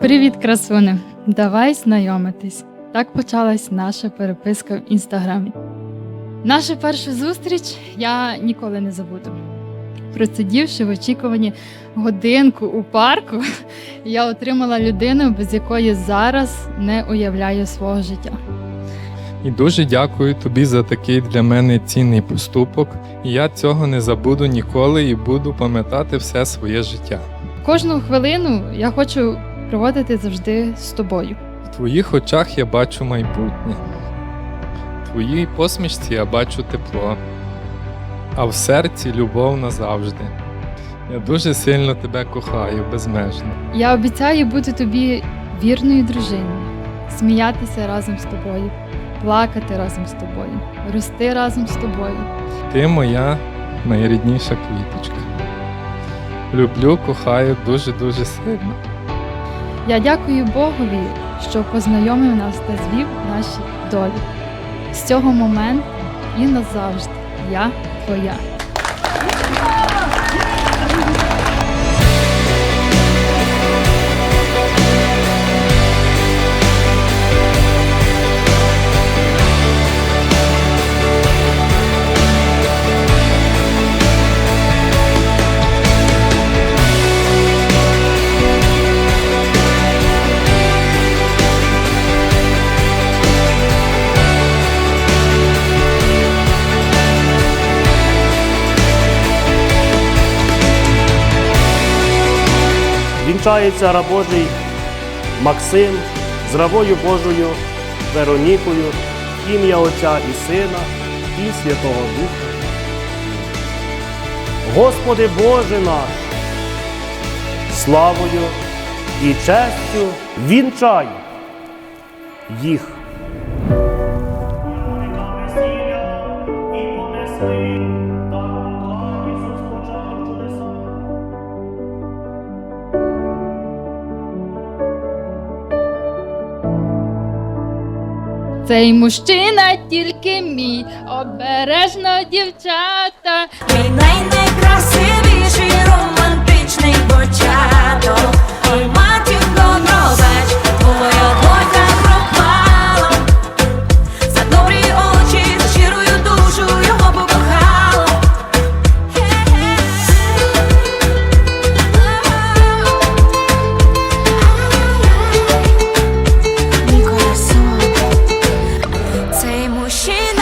Привіт, красуни! Давай знайомитись. Так почалась наша переписка в інстаграмі. Нашу першу зустріч я ніколи не забуду. Просидівши в очікуванні годинку у парку, я отримала людину, без якої зараз не уявляю свого життя. І дуже дякую тобі за такий для мене цінний поступок. І я цього не забуду ніколи і буду пам'ятати все своє життя. Кожну хвилину я хочу проводити завжди з тобою. В твоїх очах я бачу майбутнє. В твоїй посмішці я бачу тепло, а в серці любов назавжди. Я дуже сильно тебе кохаю, безмежно. Я обіцяю бути тобі вірною дружиною, сміятися разом з тобою, плакати разом з тобою, рости разом з тобою. Ти моя найрідніша квіточка. Люблю, кохаю дуже-дуже сильно. Я дякую Богові, що познайомив нас та звів наші долі. З цього моменту і назавжди я твоя. Вінчається раб Максим з рабою Божою Веронікою, ім'я Отця і Сина, і Святого Духа. Господи Боже наш, славою і честю вінчай їх. Цей мужчина тільки мій, обережно дівчата. Ти най найкрасивіша wishing